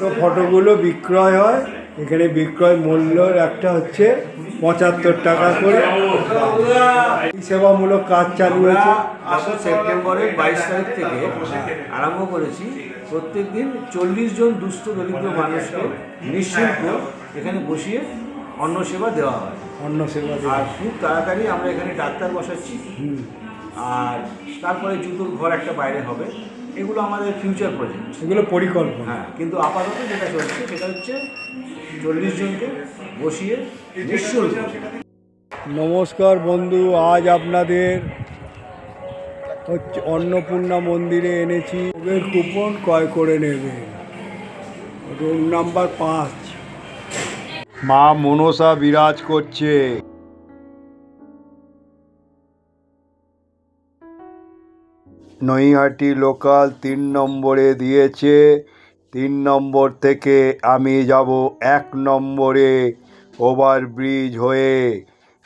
ছোটো ফটোগুলো বিক্রয় হয়। এখানে বিক্রয় মূল্য একটা হচ্ছে পঁচাত্তর টাকা করে। সেবামূলক কাজ চালু হয়েছে। আসল সেপ্টেম্বরের বাইশ তারিখ থেকে আরম্ভ করেছি। প্রত্যেক দিন চল্লিশ জন দুস্থ দরিদ্র মানুষকে নিঃশুল্ক এখানে বসিয়ে অন্ন সেবা দেওয়া হয়। অন্ন সেবা আর খুব তাড়াতাড়ি আমরা এখানে ডাক্তার বসাচ্ছি। আর তারপরে জুতোর ঘর একটা বাইরে হবে। এগুলো আমাদের ফিউচার প্রজেক্ট এগুলো পরিকল্পনা। হ্যাঁ কিন্তু আপাতত যেটা চলছে সেটা হচ্ছে চল্লিশ জনকে বসিয়ে নিঃশুল্ক নমস্কার বন্ধু আজ আপনাদের হচ্ছে অন্নপূর্ণা মন্দিরে এনেছি। ভোগের কুপন ক্রয় করে নেবে। রুম নাম্বার পাঁচ। মা মনসা বিরাজ করছে। নৈহাটি লোকাল তিন নম্বরে দিয়েছে। তিন নম্বর থেকে আমি যাব এক নম্বরে ওভারব্রিজ হয়ে।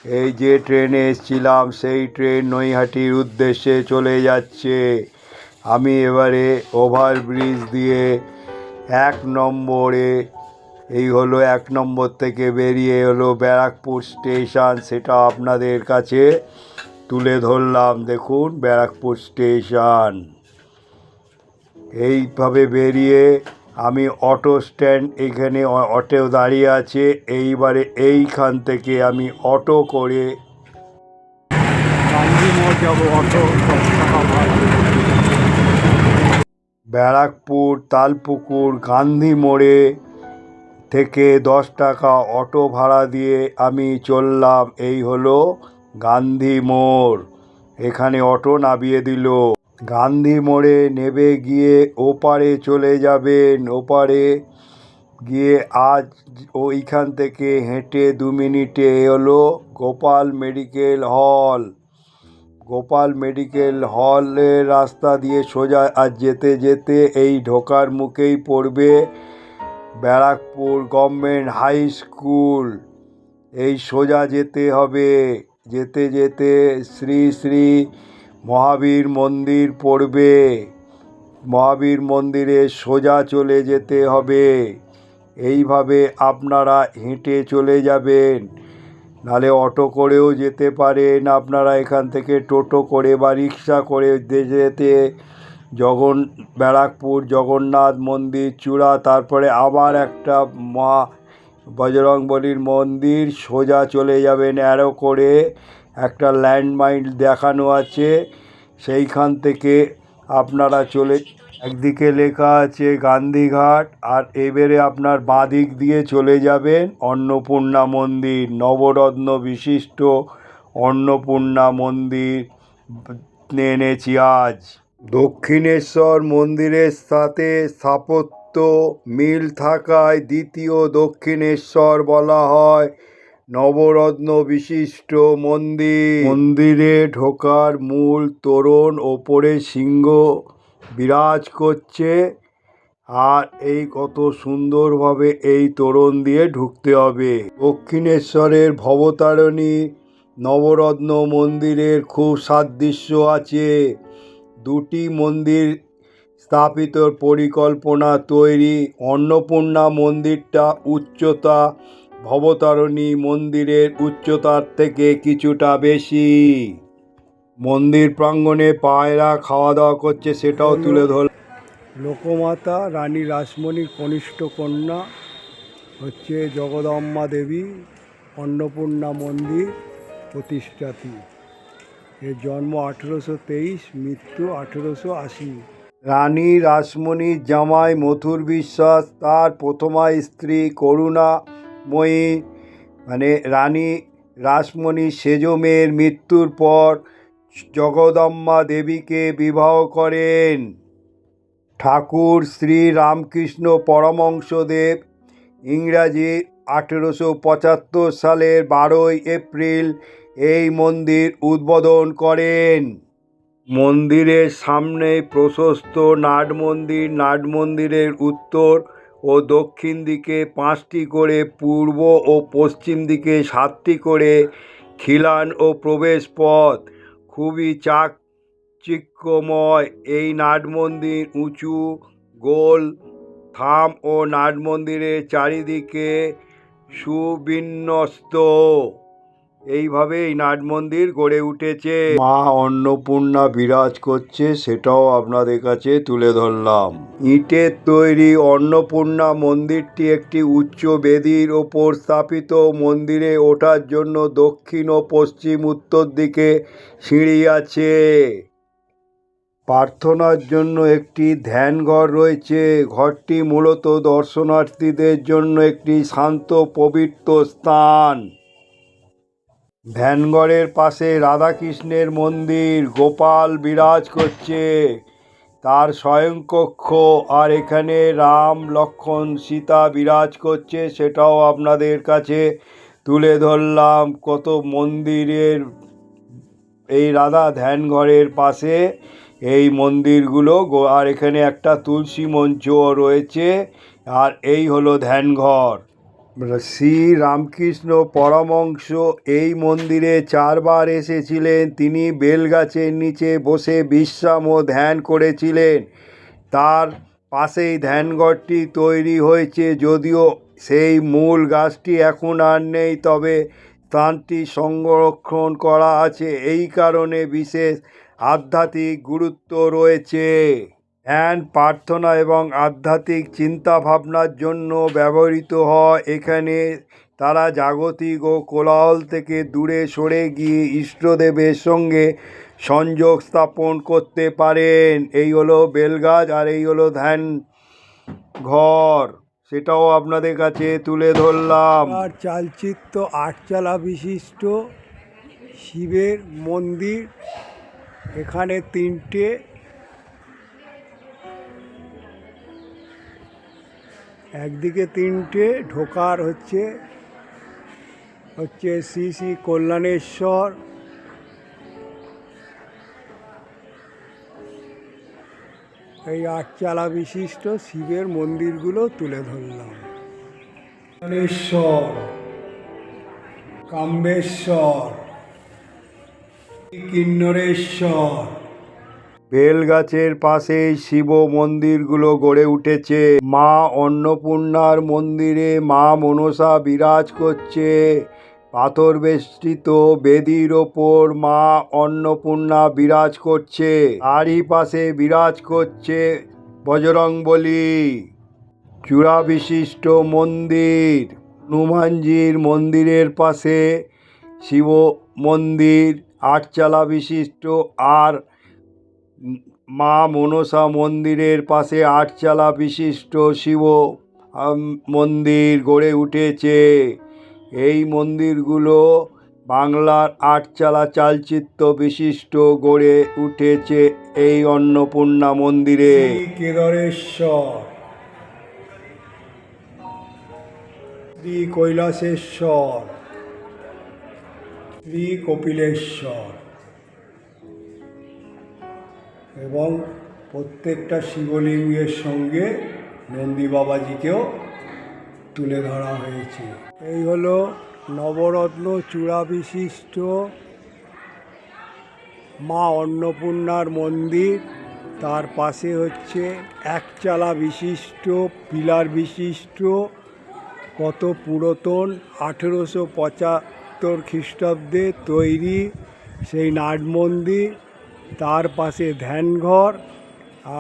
এই যে ট্রেনে এসেছিলাম, সেই ট্রেন নৈহাটির উদ্দেশ্যে চলে যাচ্ছে। আমি এবারে ওভারব্রিজ দিয়ে এক নম্বরে, এই হলো এক নম্বর থেকে বেরিয়ে হলো ব্যারাকপুর স্টেশন, সেটা আপনাদের কাছে তুলে ধরলাম, দেখুন, ব্যারাকপুর স্টেশন। এইভাবে বেরিয়ে আমি অটো স্ট্যান্ড এখানে অটো দাঁড়িয়ে আছে। এইবারে এইখান থেকে আমি অটো করে ব্যারাকপুর, তালপুকুর গান্ধী মোড়ে থেকে দশ টাকা অটো ভাড়া দিয়ে আমি চললাম। এই হলো গান্ধী মোড়। এখানে অটো নামিয়ে দিল। গান্ধী মোড়ে নেবে গিয়ে ওপারে চলে যাবেন। ওপারে গিয়ে আজ ওইখান থেকে হেঁটে দু মিনিটে এলো Gopal medical hall. Gopal medical হলের রাস্তা দিয়ে সোজা আর যেতে যেতে এই ঢোকার মুখেই পড়বে ব্যারাকপুর গভর্নমেন্ট হাই স্কুল। এই সোজা যেতে হবে। যেতে যেতে শ্রী শ্রী মহাবীর মন্দির পড়বে। মহাবীর মন্দিরে সোজা চলে যেতে হবে। এইভাবে আপনারা হেঁটে চলে যাবেন। নালে অটো করেও যেতে পারেন। আপনারা এখান থেকে টোটো করে বা রিক্সা করে যেতে জগন, ব্যারাকপুর জগন্নাথ মন্দির চূড়া, তারপরে আবার একটা মা বজরংবলীর মন্দির সোজা চলে যাবেন অ্যারো করে। একটা ল্যান্ডমাইন দেখানো আছে। সেইখান থেকে আপনারা চলে একদিকে লেখা আছে গান্ধীঘাট, আর এবারে আপনার বাঁদিক দিয়ে চলে যাবেন অন্নপূর্ণা মন্দির, নবরত্ন বিশিষ্ট অন্নপূর্ণা মন্দির এনেছি আজ। দক্ষিণেশ্বর মন্দিরের সাথে স্থাপত্য মিল থাকায় দ্বিতীয় দক্ষিণেশ্বর বলা হয় নবরত্ন বিশিষ্ট মন্দির। মন্দিরে ঢোকার মূল তোরণ ওপরে সিংহ বিরাজ করছে। আর এই কত সুন্দরভাবে এই তোরণ দিয়ে ঢুকতে হবে। দক্ষিণেশ্বরের ভবতারণী নবরত্ন মন্দিরের খুব সাদৃশ্য আছে। দুটি মন্দির স্থাপিত পরিকল্পনা তৈরি অন্নপূর্ণা মন্দিরটা উচ্চতা ভবতারিণী মন্দিরের উচ্চতার থেকে কিছুটা বেশি। মন্দির প্রাঙ্গণে পায়রা খাওয়া দাওয়া করছে, সেটাও তুলে ধর লোকমাতা রানী রাসমণির কনিষ্ঠ কন্যা হচ্ছে জগদম্মা দেবী অন্নপূর্ণা মন্দির প্রতিষ্ঠাতি। এর জন্ম আঠেরোশো তেইশ, মৃত্যু আঠেরোশো আশি। রানী রাসমণির জামাই মথুর বিশ্বাস, তার প্রথমা স্ত্রী করুণাময়ী। মানে রানী রাসমণি সেজমের মৃত্যুর পর জগদম্মা দেবীকে বিবাহ করেন। ঠাকুর শ্রী রামকৃষ্ণ পরমংশদেব ইংরাজি আঠেরোশো পঁচাত্তর সালের বারোই এপ্রিল এই মন্দির উদ্বোধন করেন। মন্দিরের সামনে প্রশস্ত নাট মন্দির, নাট মন্দিরের উত্তর ও দক্ষিণ দিকে পাঁচটি করে পূর্ব ও পশ্চিম দিকে সাতটি করে খিলান ও প্রবেশ পথ খুবই চাকচিক্যময় এই নাট মন্দির উঁচু, গোল, থাম ও নাট মন্দিরের চারিদিকে সুবিন্যস্ত। এইভাবে এই নাট মন্দির গড়ে উঠেছে। মা অন্নপূর্ণা বিরাজ করছে সেটাও আপনাদের কাছে তুলে ধরলাম। ইটের তৈরি অন্নপূর্ণা মন্দিরটি একটি উচ্চ বেদির ওপর স্থাপিত। মন্দিরে ওঠার জন্য দক্ষিণ ও পশ্চিম উত্তর দিকে সিঁড়ি আছে। প্রার্থনার জন্য একটি ধ্যানঘর রয়েছে। ঘরটি মূলত দর্শনার্থীদের জন্য একটি শান্ত পবিত্র স্থান। ধ্যানঘরের পাশে রাধাকৃষ্ণের মন্দির, গোপাল বিরাজ করছে। তার স্বয়ংকক্ষ আর এখানে রাম লক্ষ্মণ সীতা বিরাজ করছে, সেটাও আপনাদের কাছে তুলে ধরলাম। কত মন্দিরের এই রাধা ধ্যানঘরের পাশে এই মন্দিরগুলো আর এখানে একটা তুলসী মঞ্চও রয়েছে, আর এই হলো ধ্যানঘর শ্রী রামকৃষ্ণ পরমংশ এই মন্দিরে চারবার এসেছিলেন। তিনি বেলগাছের নিচে বসে বিশ্রাম ও ধ্যান করেছিলেন। তার পাশেই ধ্যানঘরটি তৈরি হয়েছে। যদিও সেই মূল গাছটি এখন আর নেই, তবে স্থানটি সংরক্ষণ করা আছে। এই কারণে বিশেষ আধ্যাত্মিক গুরুত্ব রয়েছে। ধ্যান, প্রার্থনা এবং আধ্যাত্মিক চিন্তা ভাবনার জন্য ব্যবহৃত হয়। এখানে তারা জাগতিক ও কোলাহল থেকে দূরে সরে গিয়ে ইষ্টদেবের সঙ্গে সংযোগ স্থাপন করতে পারেন। এই হলো বেলগাছ আর এই হলো ধ্যান ঘর। সেটাও আপনাদের কাছে তুলে ধরলাম। আর চালচিত্র আটচালা বিশিষ্ট শিবের মন্দির। এখানে তিনটে একদিকে তিনটে, ঢোকার হচ্ছে হচ্ছে শ্রী শ্রী কল্যাণেশ্বর, এই আটচালা বিশিষ্ট শিবের মন্দিরগুলো তুলে ধরলাম। কল্যাণেশ্বর, কাম্বেশ্বর কিন্নরেশ্বর বেলগাছের পাশেই শিব মন্দিরগুলো গড়ে উঠেছে। মা অন্নপূর্ণার মন্দিরে মা মনসা বিরাজ করছে। পাথর বেষ্টিত বেদির ওপর মা অন্নপূর্ণা বিরাজ করছে। তারই পাশে বিরাজ করছে বজরংবলী। চূড়া বিশিষ্ট মন্দির। হনুমানজির মন্দিরের পাশে শিব মন্দির। আটচালা বিশিষ্ট আর মা মনসা মন্দিরের পাশে আটচালা বিশিষ্ট শিব মন্দির গড়ে উঠেছে। এই মন্দিরগুলো বাংলার আটচালা চালচিত্র বিশিষ্ট গড়ে উঠেছে এই অন্নপূর্ণা মন্দিরে। কেদারেশ্বর শ্রী কৈলাসেশ্বর শ্রী কপিলেশ্বর এবং প্রত্যেকটা শিবলিঙ্গের সঙ্গে নন্দী বাবাজিকেও তুলে ধরা হয়েছে। এই হলো নবরত্ন চূড়া বিশিষ্ট মা অন্নপূর্ণার মন্দির। তার পাশে হচ্ছে একচালা বিশিষ্ট, পিলার বিশিষ্ট, কত পুরাতন, আঠেরোশো পঁচাত্তর খ্রিস্টাব্দে তৈরি সেই নাট মন্দির। তার পাশে ধ্যানঘর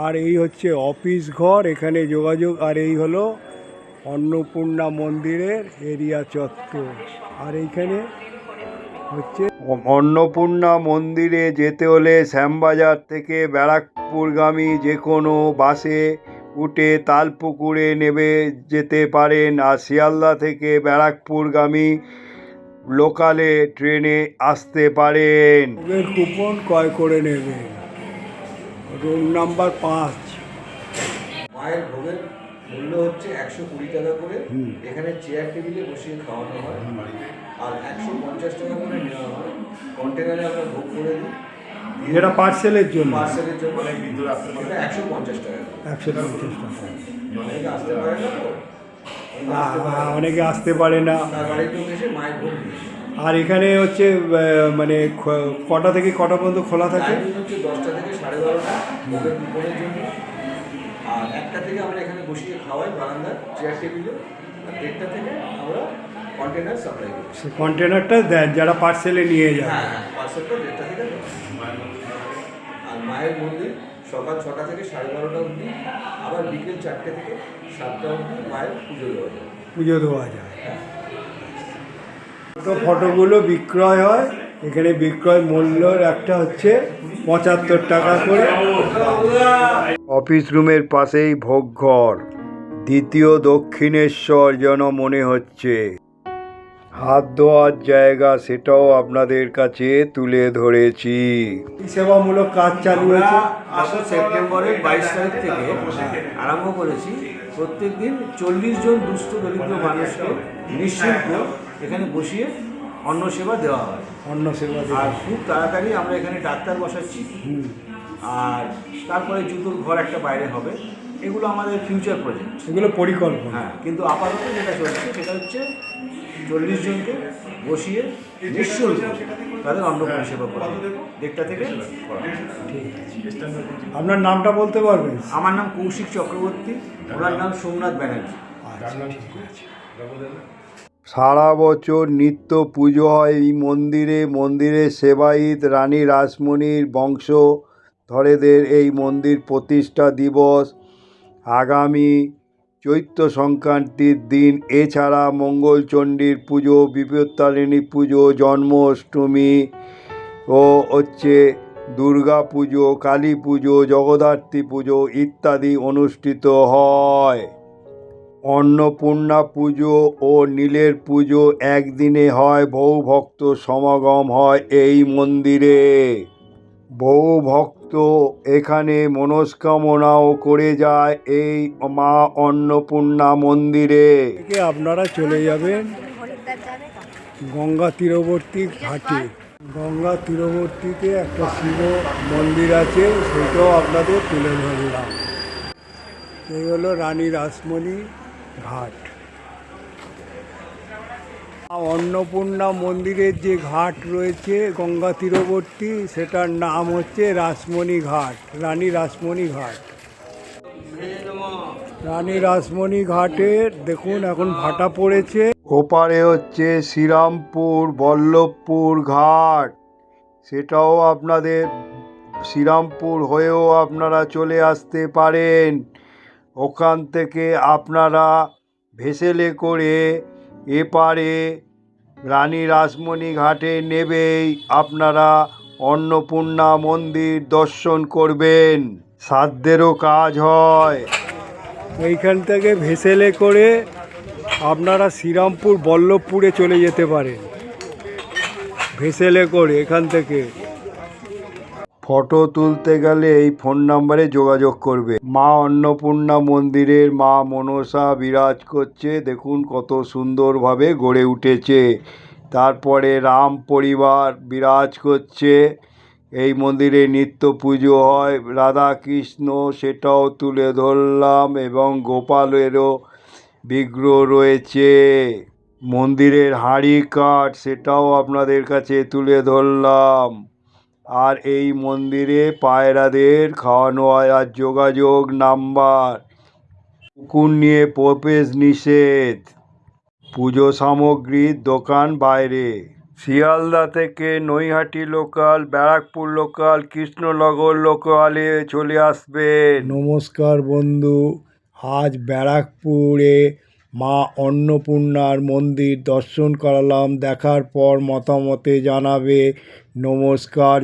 আর এই হচ্ছে অফিস ঘর, এখানে যোগাযোগ, আর এই হলো অন্নপূর্ণা মন্দিরের এরিয়া চত্বর। আর এইখানে হচ্ছে অন্নপূর্ণা মন্দিরে যেতে হলে শ্যামবাজার থেকে ব্যারাকপুরগামী যে কোনো বাসে উঠে তালপুকুরে নেবে যেতে পারেন, আর শিয়ালদা থেকে ব্যারাকপুরগামী লোকালে ট্রেনে আসতে পারেন। কুপন ক্রয় করে নেবে। রুম নাম্বার পাঁচ। মায়ের ভোগের মূল্য হচ্ছে একশো কুড়ি টাকা করে। এখানে চেয়ার টেবিলে বসিয়ে খাওয়ানো হয়। আর একশো পঞ্চাশ টাকা করে নেওয়া হয়। কন্টেনারে আমরা ভোগ করে দিই। যেটা পার্সেলের জন্য। পার্সেলের জন্য। একশো পঞ্চাশ টাকা একশো পঞ্চাশ টাকা। অনেকে আসতে পারে না তো। অনেকে আসতে পারে না। আর এখানে হচ্ছে মানে কটা থেকে কটা পর্যন্ত খোলা থাকে? দশটা থেকে সাড়ে বারোটা ভোগের কুপনের জন্য আর একটা থেকে আমরা এখানে বসিয়ে খাওয়াই বারান্দায় চেয়ার টেবিলে আর দেড়টা থেকে আমরা কন্টেনার সাপ্লাই করি। সে কন্টেনারটা দেন যারা পার্সেলে নিয়ে যায় হ্যাঁ হ্যাঁ পার্সেলটা দেড়টা থেকে আর মায়ের মন্দির সকাল ছটা থেকে সাড়ে বারোটা অবধি আবার বিকেল চারটে থেকে সাতটা অবধি মায়ের পুজো দেওয়া যায়। পুজো দেওয়া যায়। তো ফটোগুলো বিক্রয় হয়। এখানে বিক্রয় মূল্যর একটা হচ্ছে পঁচাত্তর টাকা করে। অফিস রুমের পাশেই ভোগঘর দ্বিতীয় দক্ষিণেশ্বর যেন মনে হচ্ছে। হাত ধোয়ার জায়গা সেটাও আপনাদের কাছে তুলে ধরেছি। এই সেবামূলক কাজ চালু হয়েছে। আসল সেপ্টেম্বরের বাইশ তারিখ থেকে আরম্ভ করেছি। প্রত্যেক দিন চল্লিশ জন দুস্থ দরিদ্র মানুষকে নিঃশুল্ক এখানে বসিয়ে অন্ন সেবা দেওয়া হয়। অন্ন সেবা আর খুব তাড়াতাড়ি আমরা এখানে ডাক্তার বসাচ্ছি। হুম। আর তারপরে জুতোর ঘর একটা বাইরে হবে। এগুলো আমাদের ফিউচার প্রজেক্ট এগুলো পরিকল্পনা। হ্যাঁ কিন্তু আপাতত যেটা চলছে সেটা হচ্ছে চল্লিশ জনকে বসিয়ে নিঃশুল্ক তাদের অন্ন পরিষেবা করা হবে। দেড়টা থেকে আপনার নামটা বলতে পারবেন? আমার নাম কৌশিক চক্রবর্তী ওনার নাম সোমনাথ ব্যানার্জি। আচ্ছা সারা বছর নিত্য পুজো হয় এই মন্দিরে। মন্দিরে সেবায়িত রানী রাসমণির বংশ। ধরেদের এই মন্দির প্রতিষ্ঠা দিবস। আগামী চৈত্র সংক্রান্তির দিন, এছাড়া মঙ্গলচণ্ডীর পুজো, বিপত্তারিণী পুজো, জন্মাষ্টমী ও হচ্ছে দুর্গা পুজো, কালী পুজো, জগদ্ধাত্রী পুজো ইত্যাদি অনুষ্ঠিত হয়। অন্নপূর্ণা পুজো ও নীলের পুজো একদিনে হয়, বহু ভক্ত সমাগম হয় এই মন্দিরে। বহু ভক্ত এখানে মনস্কামনাও করে যায় এই মা অন্নপূর্ণা মন্দিরে। আপনারা চলে যাবেন গঙ্গা তীরবর্তী ঘাটে। গঙ্গা তীরবর্তীতে একটা শিব মন্দির আছে সেটাও আপনাদের তুলে ধরলাম। এই হলো রানী রাসমণি ঘাট। অন্নপূর্ণা মন্দিরের যে ঘাট রয়েছে, গঙ্গা তীরবর্তী, সেটার নাম হচ্ছে রাসমণি ঘাট, রানী রাসমণি ঘাট। রানী রাসমণি ঘাটে দেখুন, এখন ভাটা পড়েছে। ওপারে হচ্ছে শ্রীরামপুর, বল্লভপুর ঘাট। সেটাও আপনাদের শ্রীরামপুর হয়েও আপনারা চলে আসতে পারেন। ওখান থেকে আপনারা ভেসেলে করে এপারে রানী রাসমণি ঘাটে নেবেই, আপনারা অন্নপূর্ণা মন্দির দর্শন করবেন। সাধ্যেরও কাজ হয়। এইখান থেকে ভেসেলে করে আপনারা শ্রীরামপুর বল্লভপুরে চলে যেতে পারেন। ভেসেলে করে এখান থেকে। ফটো তুলতে গেলে এই ফোন নাম্বারে যোগাযোগ করবে। মা অন্নপূর্ণা মন্দিরের মা মনসা বিরাজ করছে। দেখুন কত সুন্দরভাবে গড়ে উঠেছে। তারপরে রাম পরিবার বিরাজ করছে। এই মন্দিরে নিত্য পুজো হয়। রাধা কৃষ্ণ সেটাও তুলে ধরলাম এবং গোপালেরও বিগ্রহ রয়েছে। মন্দিরের হাঁড়ি কাঠ সেটাও আপনাদের কাছে তুলে ধরলাম। আর এই মন্দিরে পায়রাদের খাওয়ানো হয়। আর যোগাযোগ নাম্বার। কুকুর নিয়ে প্রবেশ নিষেধ। পুজো সামগ্রীর দোকান বাইরে। শিয়ালদা থেকে নৈহাটি লোকাল, ব্যারাকপুর লোকাল, কৃষ্ণনগর লোকালে চলে আসবে নমস্কার বন্ধু। আজ ব্যারাকপুরে মা অন্নপূর্ণার মন্দির দর্শন করালাম দেখার পর মতামতে জানাবে নমস্কার